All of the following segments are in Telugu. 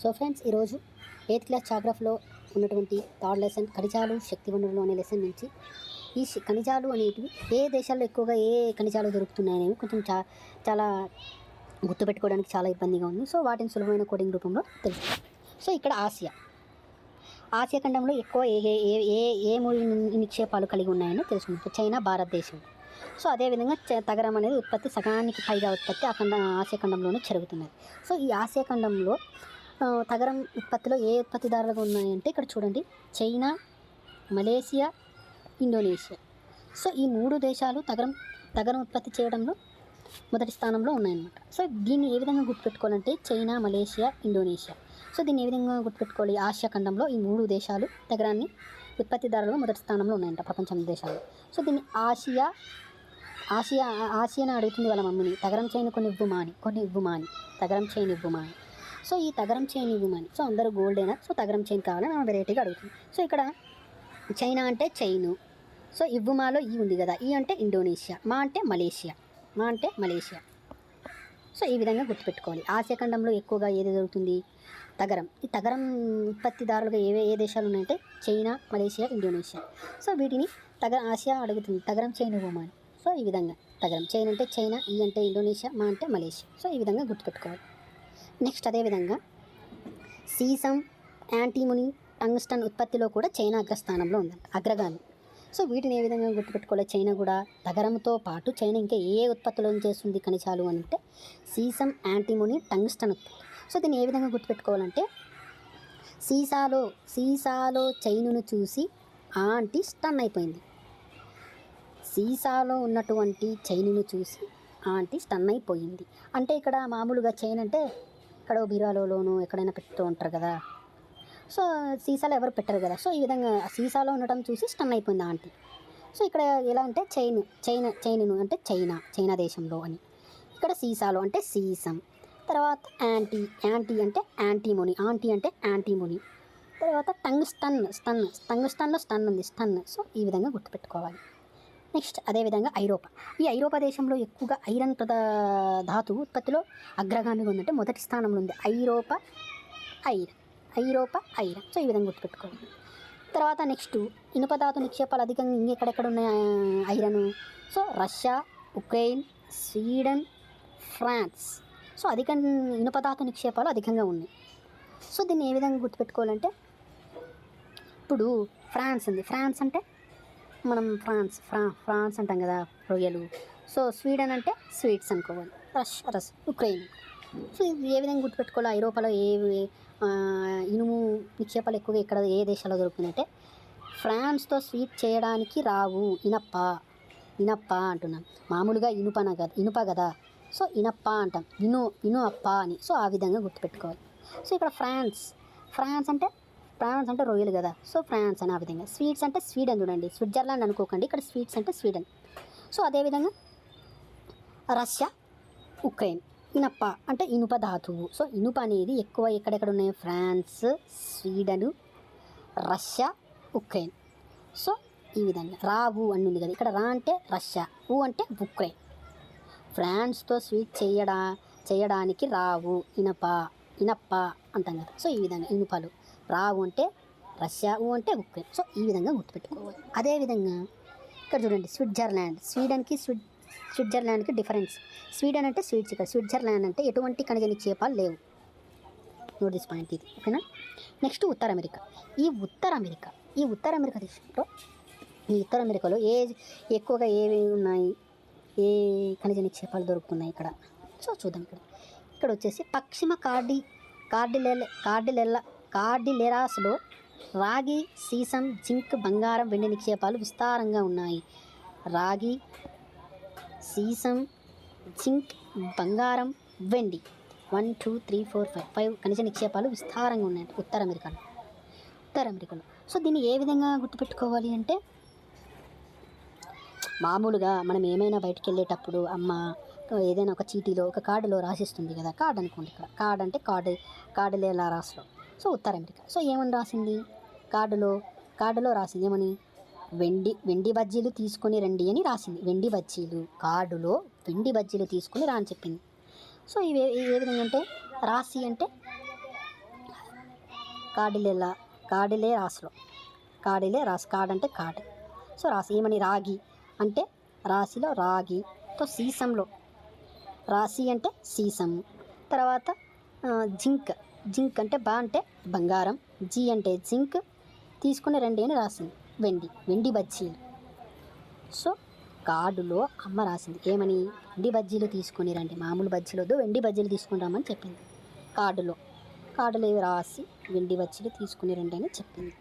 సో ఫ్రెండ్స్ ఈరోజు ఎయిత్ క్లాస్ జాగ్రఫీలో ఉన్నటువంటి థర్డ్ లెసన్ ఖనిజాలు శక్తి వనరులు అనే లెసన్ నుంచి ఈ ఖనిజాలు అనేటివి ఏ దేశాల్లో ఎక్కువగా ఏ ఖనిజాలు దొరుకుతున్నాయనేవి కొంచెం చా చాలా గుర్తుపెట్టుకోవడానికి చాలా ఇబ్బందిగా ఉంది. సో వాటిని సులభమైన కోడింగ్ రూపంలో తెలుసు సో ఇక్కడ ఆసియా. ఆసియా ఖండంలో ఎక్కువ ఏ ఏ ఏ ఏ ఏ మూడు నిక్షేపాలు కలిగి ఉన్నాయని తెలుసుకుంటాం చైనా భారతదేశం సో అదేవిధంగా చ- తగరం అనేది ఉత్పత్తి సగానికి పైగా ఉత్పత్తి ఆ ఖండ ఆసియా ఖండంలోనే జరుగుతున్నది సో ఈ ఆసియా ఖండంలో తగరం ఉత్పత్తిలో ఏ ఉత్పత్తిదారులుగా ఉన్నాయంటే ఇక్కడ చూడండి చైనా మలేసియా ఇండోనేషియా. సో ఈ మూడు దేశాలు తగరం తగరం ఉత్పత్తి చేయడంలో మొదటి స్థానంలో ఉన్నాయన్నమాట. సో దీన్ని ఏ విధంగా గుర్తుపెట్టుకోవాలంటే చైనా మలేషియా ఇండోనేషియా. సో దీన్ని ఏ విధంగా గుర్తుపెట్టుకోవాలి? ఆసియా ఖండంలో ఈ మూడు దేశాలు తగరాన్ని ఉత్పత్తిదారులుగా మొదటి స్థానంలో ఉన్నాయంట ప్రపంచం దేశాలు. సో దీన్ని ఆసియా ఆసియా ఆసియాని అడుగుతుంది వాళ్ళ మమ్మీని. తగరం చేయని కొన్ని ఇవ్వుమా అని కొన్ని ఇవ్వుమా అని తగరం చేయని ఇవ్వుమా అని సో ఈ తగరం చైన్ ఇవ్వమని సో అందరూ గోల్డేనా సో తగరం చైన్ కావాలని మనం వెరైటీగా అడుగుతుంది సో ఇక్కడ చైనా అంటే చైను. సో ఇవ్వుమాలో ఈ ఉంది కదా. ఈ అంటే ఇండోనేషియా. మా అంటే మలేషియా. మా అంటే మలేషియా. సో ఈ విధంగా గుర్తుపెట్టుకోవాలి. ఆసియా ఖండంలో ఎక్కువగా ఏది దొరుకుతుంది? తగరం. ఈ తగరం ఉత్పత్తిదారులుగా ఏవే ఏ దేశాలు ఉన్నాయంటే చైనా మలేషియా ఇండోనేషియా. సో వీటిని తగ ఆసియా అడుగుతుంది. తగరం చైన్ ఇవ్వమని సో ఈ విధంగా తగరం. చైన్ అంటే చైనా ఈ అంటే ఇండోనేషియా మా అంటే మలేషియా. సో ఈ విధంగా గుర్తుపెట్టుకోవాలి. నెక్స్ట్ అదేవిధంగా సీసం యాంటీముని టంగ్స్టన్ ఉత్పత్తిలో కూడా చైనా అగ్రస్థానంలో ఉందంట అగ్రగామి. సో వీటిని ఏ విధంగా గుర్తుపెట్టుకోవాలి? చైనా కూడా తగరంతో పాటు చైనా ఇంకా ఏ ఉత్పత్తులను చేస్తుంది ఖనిజాలు అని అంటే సీసం యాంటీముని టంగ్స్టన్ ఉత్పత్తి. సో దీన్ని ఏ విధంగా గుర్తుపెట్టుకోవాలంటే సీసాలో సీసాలో చైనును చూసి ఆంటీ స్టన్ అయిపోయింది. సీసాలో ఉన్నటువంటి చైనును చూసి ఆంటీ స్టన్ అయిపోయింది. అంటే ఇక్కడ మామూలుగా చైన్ అంటే ఇక్కడ బీరాలోనూ ఎక్కడైనా పెడుతూ ఉంటారు కదా. సో సీసాలో ఎవరు పెట్టరు కదా. సో ఈ విధంగా సీసాలో ఉండటం చూసి స్టన్ అయిపోయింది ఆంటీ. సో ఇక్కడ ఎలా అంటే చైన్ చైనా చైను అంటే చైనా చైనా దేశంలో అని. ఇక్కడ సీసాలో అంటే సీసం. తర్వాత యాంటీ యాంటీ అంటే యాంటీమోని ఆంటీ అంటే యాంటీమోని. తర్వాత టంగ్ స్టన్ స్టన్ టంగ్ స్టన్లో స్టన్ ఉంది స్టన్. సో ఈ విధంగా గుర్తుపెట్టుకోవాలి. నెక్స్ట్ అదేవిధంగా ఐరోపా. ఈ ఐరోపా దేశంలో ఎక్కువగా ఐరన్ ప్రదా ధాతు ఉత్పత్తిలో అగ్రగామిగా ఉందంటే మొదటి స్థానంలో ఉంది ఐరోపా ఐరన్. ఐరోపా ఐరన్. సో ఈ విధంగా గుర్తుపెట్టుకోవాలి తర్వాత నెక్స్ట్ ఇనుప ధాతు నిక్షేపాలు అధికంగా ఇంకెక్కడెక్కడ ఉన్నాయి? Iron. So Russia Ukraine Sweden France. So అధిక ఇనుప ధాతు నిక్షేపాలు అధికంగా ఉన్నాయి. సో దీన్ని ఏ విధంగా గుర్తుపెట్టుకోవాలంటే ఇప్పుడు ఫ్రాన్స్ ఉంది. ఫ్రాన్స్ అంటే మనం ఫ్రాన్స్ ఫ్రా ఫ్రాన్స్ అంటాం కదా రొయ్యలు. సో స్వీడన్ అంటే స్వీట్స్ అనుకోవాలి. రష్ రస్ ఉక్రెయిన్. సో ఏ విధంగా గుర్తుపెట్టుకోవాలి ఐరోపాలో ఏ ఇనుము నిక్షేపాలు ఎక్కువగా ఇక్కడ ఏ దేశాల్లో దొరుకుతుందంటే ఫ్రాన్స్తో స్వీట్ చేయడానికి రావు ఇనప్ప ఇనప్ప అంటున్నాం. మామూలుగా ఇనుపన కదా ఇనుప కదా సో ఇనప్ప అంటాం. ఇను ఇను అప్ప అని. సో ఆ విధంగా గుర్తుపెట్టుకోవాలి. సో ఇక్కడ ఫ్రాన్స్ ఫ్రాన్స్ అంటే ఫ్రాన్స్ అంటే రొయ్యలు కదా. సో ఫ్రాన్స్ అని ఆ విధంగా. స్వీట్స్ అంటే స్వీడన్ చూడండి. స్విట్జర్లాండ్ అనుకోకండి. ఇక్కడ స్వీట్స్ అంటే స్వీడన్. సో అదేవిధంగా రష్యా ఉక్రెయిన్. ఇనప్ప అంటే ఇనుప ధాతువు. సో ఇనుప అనేది ఎక్కువ ఎక్కడెక్కడ ఉన్నాయి? France Sweden Russia Ukraine. So ఈ విధంగా. రావు అని ఉంది కదా. ఇక్కడ రా అంటే రష్యా ఊ అంటే ఉక్రెయిన్. ఫ్రాన్స్తో స్వీట్ చేయడా చేయడానికి రావు ఇనప ఇనప్ప అంటాం కదా. సో ఈ విధంగా ఇనుపలు. రావు అంటే రష్యా ఊ అంటే ఉక్రెయిన్. సో ఈ విధంగా గుర్తుపెట్టుకోవాలి. అదేవిధంగా ఇక్కడ చూడండి స్విట్జర్లాండ్. స్వీడన్కి స్విట్ స్విట్జర్లాండ్కి డిఫరెన్స్. స్వీడన్ అంటే స్వీట్స్ ఇక్కడ. స్విట్జర్లాండ్ అంటే ఎటువంటి ఖనిజ చేపలు లేవు. నోట్ దిస్ పాయింట్ ఇది. ఓకేనా? నెక్స్ట్ ఉత్తర అమెరికా. ఈ ఉత్తర అమెరికా ఈ ఉత్తర అమెరికా దేశంలో ఈ ఉత్తర అమెరికాలో ఏ ఎక్కువగా ఏవి ఉన్నాయి? ఏ ఖనిజని చేపలు దొరుకుతున్నాయి ఇక్కడ? సో చూద్దాం ఇక్కడ. ఇక్కడ వచ్చేసి పశ్చిమ కార్డి కార్డిలెల కార్డిలెల్ల కార్డిలెరాస్లో రాగి సీసం జింక్ బంగారం వెండి నిక్షేపాలు విస్తారంగా ఉన్నాయి. రాగి సీసం జింక్ బంగారం వెండి. One two three four five five ఖనిజ నిక్షేపాలు విస్తారంగా ఉన్నాయి. ఉత్తర అమెరికాలో. ఉత్తర అమెరికాలో. సో దీన్ని ఏ విధంగా గుర్తుపెట్టుకోవాలి అంటే మామూలుగా మనం ఏమైనా బయటికి వెళ్ళేటప్పుడు అమ్మ ఏదైనా ఒక చీటీలో ఒక కార్డులో రాసిస్తుంది కదా కార్డ్ అనుకోండి ఇక్కడ. కార్డ్ అంటే కార్డు కార్డులేలా రాసులో సో ఉత్తర అమెరికా సో ఏమని రాసింది? కార్డులో కార్డులో రాసింది ఏమని? వెండి వెండి బజ్జీలు తీసుకొని రండి అని రాసింది. వెండి బజ్జీలు కార్డులో వెండి బజ్జీలు తీసుకొని రా అని చెప్పింది. సో ఇవి ఏ విధంగా అంటే రాసి అంటే కాడిలేలా కాడిలే రాసులో. కాడిలే రాసు కాడ్ అంటే కాడ్ సో రాసి ఏమని? రాగి అంటే రాశిలో రాగితో సీసంలో. రాశి అంటే సీసం తర్వాత జింక్. జింక్ అంటే బా అంటే బంగారం జీ అంటే జింక్. తీసుకుని రెండు అని రాసింది. వెండి వెండి బజ్జీలు. సో కార్డులో అమ్మ రాసింది. ఏమని? వెండి బజ్జీలు తీసుకొని రండి. మామూలు బజ్జీలు వద్దు వెండి బజ్జీలు తీసుకుని రమ్మని చెప్పింది. కార్డులో కార్డులో ఇవి రాసి వెండి బజ్జీలు తీసుకుని రండి అని చెప్పింది.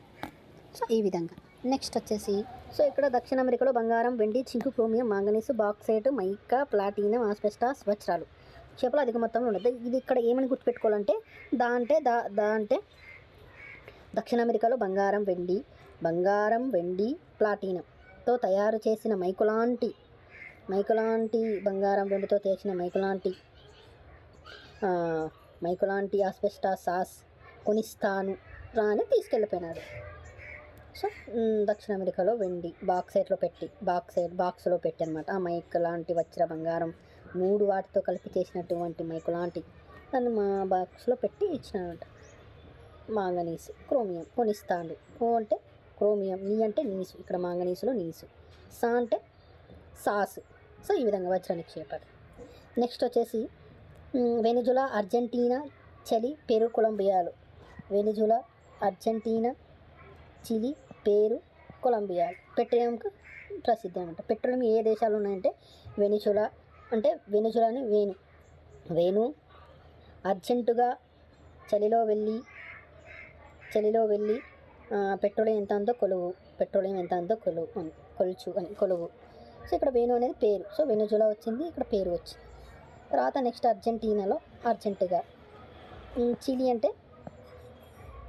సో ఈ విధంగా. నెక్స్ట్ వచ్చేసి సో ఇక్కడ దక్షిణ అమెరికాలో బంగారం వెండి zinc chromium manganese bauxite mica platinum asbestos వజ్రాలు చేపలు అధిక మొత్తంలో ఉండదు. ఇది ఇక్కడ ఏమని గుర్తుపెట్టుకోవాలంటే దా అంటే దా దా అంటే దక్షిణ అమెరికాలో బంగారం వెండి బంగారం వెండి ప్లాటినంతో తయారు చేసిన మైకులాంటి మైకులాంటి బంగారం వెండితో చేసిన మైకులాంటి మైకులాంటి ఆస్పెస్టా సాస్ కొనిస్తాను రా అని తీసుకెళ్ళిపోయినాడు. సో దక్షిణ అమెరికాలో వెండి బాక్సైట్లో పెట్టి బాక్సైట్ బాక్స్లో పెట్టి అనమాట ఆ మైక్ లాంటి వచ్చిన బంగారం మూడు వాటితో కలిపి చేసినటువంటి మైకు లాంటి దాన్ని మా బాక్స్లో పెట్టి ఇచ్చినాడంట మాంగనీస్ క్రోమియం కొనిస్తాడు. ఓ అంటే క్రోమియం నీ అంటే నీసు. ఇక్కడ మాంగనీసులో నీసు. సా అంటే సాస్. సో ఈ విధంగా వజ్ర నిక్షేపాలు నెక్స్ట్ వచ్చేసి Venezuela Argentina Chile Peru కొలంబియాలు. Venezuela Argentina Chile Peru Colombia పెట్రోలియంకు ప్రసిద్ధి అనమాట పెట్రోలియం ఏ దేశాలు ఉన్నాయంటే వెనిజులా అంటే వెనిజులాని వేణు. వేణు అర్జెంటుగా చలిలో వెళ్ళి చలిలో వెళ్ళి పెట్రోలియం ఎంత ఉందో కొలువు పెట్రోలియం ఎంత ఉందో కొలువు అని కొలుచు అని కొలువు. సో ఇక్కడ వేణు అనేది పేరు. సో వెనుజులా వచ్చింది ఇక్కడ పేరు వచ్చింది. తర్వాత నెక్స్ట్ అర్జెంటీనాలో అర్జెంటుగా. ఉమ్, చిలీ అంటే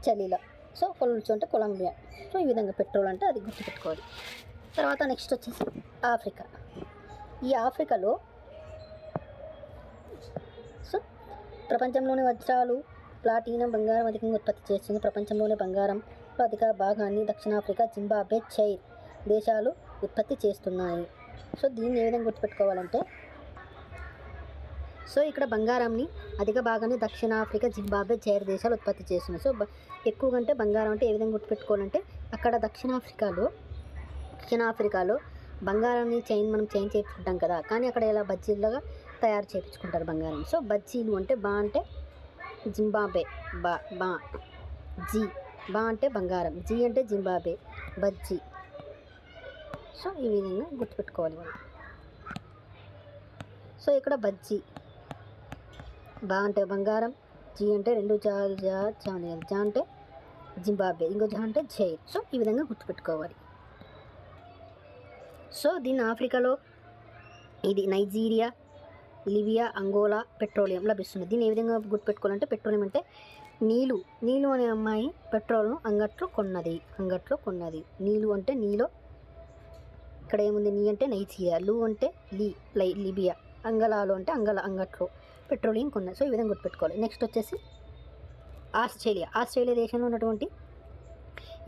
చలిలో. సో కొలుచు అంటే కొలంబియా. సో ఈ విధంగా పెట్రోల్ అంటే అది గుర్తుపెట్టుకోవాలి. తర్వాత నెక్స్ట్ వచ్చేసి ఆఫ్రికా. ఈ ఆఫ్రికాలో సో ప్రపంచంలోని వజ్రాలు ప్లాటినం బంగారం అధికంగా ఉత్పత్తి చేస్తుంది. ప్రపంచంలోని బంగారంలో అధిక భాగాన్ని దక్షిణాఫ్రికా జింబాబే చైర్ దేశాలు ఉత్పత్తి చేస్తున్నాయి. సో దీన్ని ఏ విధంగా గుర్తుపెట్టుకోవాలంటే సో ఇక్కడ బంగారంని అధిక భాగాన్ని దక్షిణాఫ్రికా జింబాబే చైర్ దేశాలు ఉత్పత్తి చేస్తున్నాయి. సో ఎక్కువగా అంటే బంగారం అంటే ఏ విధంగా గుర్తుపెట్టుకోవాలంటే అక్కడ దక్షిణాఫ్రికాలో దక్షిణాఫ్రికాలో బంగారాన్ని చైన్ మనం చైన్ చేయించుకుంటాం కదా. కానీ అక్కడ ఇలా బజ్జీలుగా తయారు చేయించుకుంటారు బంగారం. సో బజ్జీలు అంటే బా అంటే జింబాబే. బా బా జీ. బా అంటే బంగారం. జీ అంటే జింబాబే. బజ్జీ. సో ఈ విధంగా గుర్తుపెట్టుకోవాలి మనం. సో ఇక్కడ బజ్జీ. బా అంటే బంగారం. జీ అంటే రెండు జా జా జా జా అంటే జింబాబే. ఇంకో జా అంటే జైర్ సో ఈ విధంగా గుర్తుపెట్టుకోవాలి. సో దీన్ని ఆఫ్రికాలో ఇది నైజీరియా. లిబియా అంగోలా పెట్రోలియం లభిస్తుంది. దీన్ని ఏ విధంగా గుర్తుపెట్టుకోవాలంటే పెట్రోలియం అంటే నీలు. నీలు అనే అమ్మాయి పెట్రోల్ను అంగట్లో కొన్నది. అంగట్లో కొన్నది. నీలు అంటే నీలో ఇక్కడ ఏముంది? నీ అంటే నైజీరియా. లు అంటే లీ లై లిబియా. అంగలాలో అంటే అంగల అంగట్లో పెట్రోలియం కొన్నది. సో ఈ విధంగా గుర్తుపెట్టుకోవాలి. నెక్స్ట్ వచ్చేసి ఆస్ట్రేలియా. ఆస్ట్రేలియా దేశంలో ఉన్నటువంటి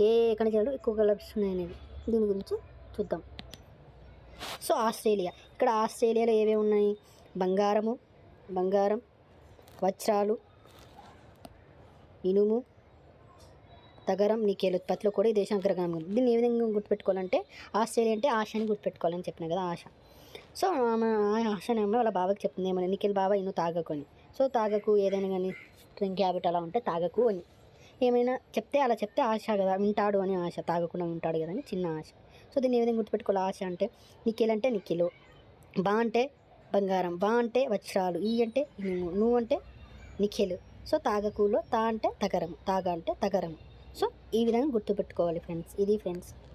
ఏ ఖనిజాలు ఎక్కువగా లభిస్తున్నాయి అనేది దీని గురించి చూద్దాం. So Australia. ఇక్కడ ఆస్ట్రేలియాలో ఏవేవి ఉన్నాయి? బంగారము బంగారం వజ్రాలు ఇనుము తగరం నికేల్ ఉత్పత్తిలో కూడా ఈ దేశం అగ్రగామి. దీన్ని ఏ విధంగా గుర్తుపెట్టుకోవాలంటే ఆస్ట్రేలియా అంటే ఆశ అని గుర్తుపెట్టుకోవాలని చెప్పిన కదా ఆశ. సో ఆమె ఆ ఆశ వాళ్ళ బాబాకి చెప్తుంది ఏమని నిఖిల్ బాబా ఇను తాగకు అని. సో తాగకు ఏదైనా కానీ డ్రింక్ హ్యాబిట్ అలా ఉంటే తాగకు అని. ఏమైనా చెప్తే అలా చెప్తే ఆశ కదా వింటాడు అని ఆశ తాగకుండా ఉంటాడు కదా అని చిన్న ఆశ. సో దీన్ని ఏ విధంగా గుర్తుపెట్టుకోవాలి ఆశ అంటే నిఖిల్ అంటే నిఖిలు బా అంటే బంగారం. బా అంటే వజ్రాలు ఈ అంటే ఇనుము నువ్వు అంటే నిఖిల్. సో తాగకులో తా అంటే తగరం తాగ అంటే తగరం. సో ఈ విధంగా గుర్తుపెట్టుకోవాలి ఫ్రెండ్స్. ఇది ఫ్రెండ్స్.